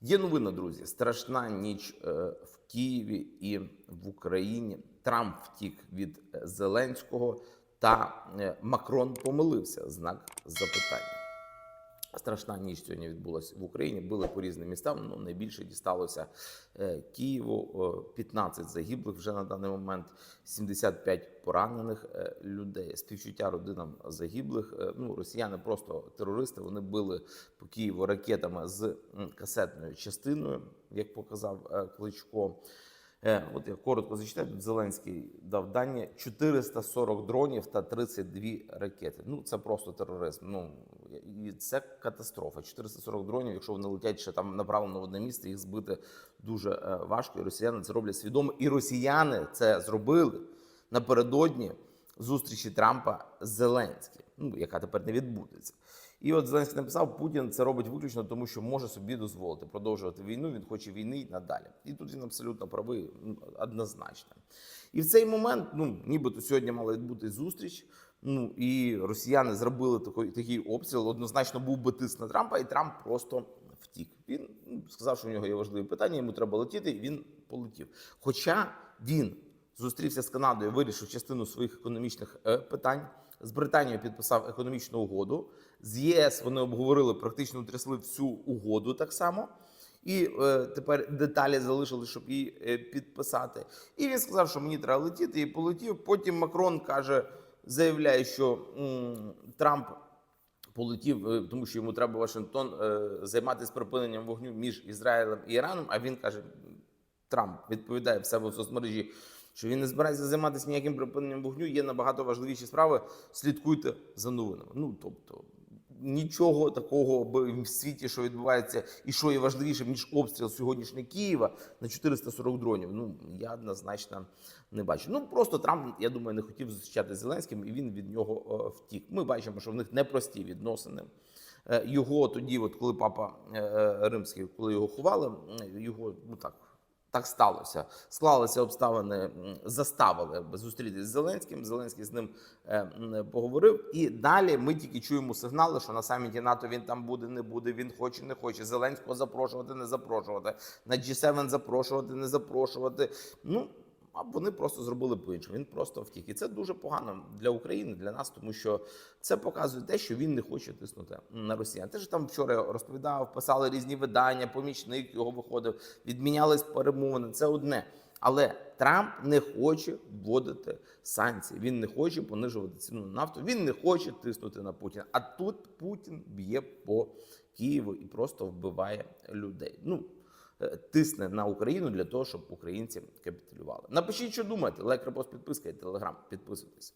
Є новина, друзі. Страшна ніч е, в Києві і в Україні. Трамп втік від е, Зеленського, та е, Макрон помилився. Знак запитання. Страшна ніч сьогодні відбулася в Україні. Били по різним містам. Ну найбільше дісталося е, Києву. Е, 15 загиблих вже на даний момент, 75 поранених е, людей. Співчуття родинам загиблих. Е, Ну росіяни просто терористи. Вони били по Києву ракетами з касетною частиною, як показав Кличко. Е, От я коротко зачитаю. Тут Зеленський дав дані 440 дронів та 32 ракети. Ну це просто тероризм. Ну і це катастрофа. 440 дронів. Якщо вони летять ще там направлено в одне місце, їх збити дуже е, важко. І росіяни це роблять свідомо. І росіяни це зробили напередодні зустрічі Трампа з Зеленським, ну яка тепер не відбудеться. І от Зеленський написав, Путін це робить виключно тому, що може собі дозволити продовжувати війну. Він хоче війни й надалі. І тут він абсолютно правий, ну, однозначно. І в цей момент, ну нібито сьогодні мала відбути зустріч. Ну і росіяни зробили такий, такий обстріл. Однозначно був би тиск на Трампа, і Трамп просто втік. Він ну, сказав, що в нього є важливі питання, йому треба летіти, і він полетів. Хоча він зустрівся з Канадою, вирішив частину своїх економічних е, питань. З Британією підписав економічну угоду. З ЄС вони обговорили, практично утрясли всю угоду так само. І е, тепер деталі залишили, щоб її е, підписати. І він сказав, що мені треба летіти, і полетів. Потім Макрон каже, заявляє, що м, Трамп полетів, е, тому що йому треба Вашингтон е, займатися припиненням вогню між Ізраїлем і Іраном. А він каже: Трамп відповідає в себе в соцмережі, що він не збирається займатися ніяким припиненням вогню. Є набагато важливіші справи. Слідкуйте за новинами. Ну тобто. Нічого такого в світі, що відбувається, і що є важливіше, ніж обстріл сьогоднішнього Києва на 440 дронів. Ну я однозначно не бачу. Ну просто Трамп, я думаю, не хотів зустрічатися з Зеленським, і він від нього е, втік. Ми бачимо, що в них непрості відносини. Е, Його тоді, от коли папа е, римський, коли його ховали, його ну так. Так сталося. Склалися обставини, заставили зустрітися з Зеленським. Зеленський з ним е, поговорив. І далі ми тільки чуємо сигнали, що на саміті НАТО він там буде, не буде. Він хоче, не хоче. Зеленського запрошувати, не запрошувати. На G7 запрошувати, не запрошувати. Ну а вони просто зробили по-іншому. Він просто втік. І це дуже погано для України, для нас, тому що це показує те, що він не хоче тиснути на росіян. Те ж там вчора розповідав, писали різні видання, помічник його виходив, відмінялись перемовини. Це одне. Але Трамп не хоче вводити санкції. Він не хоче понижувати ціну на нафту. Він не хоче тиснути на Путіна. А тут Путін б'є по Києву і просто вбиває людей. Ну тисне на Україну для того, щоб українці капітулювали. Напишіть, що думаєте. Лайк, репост, підписка і телеграм. Підписуйтесь.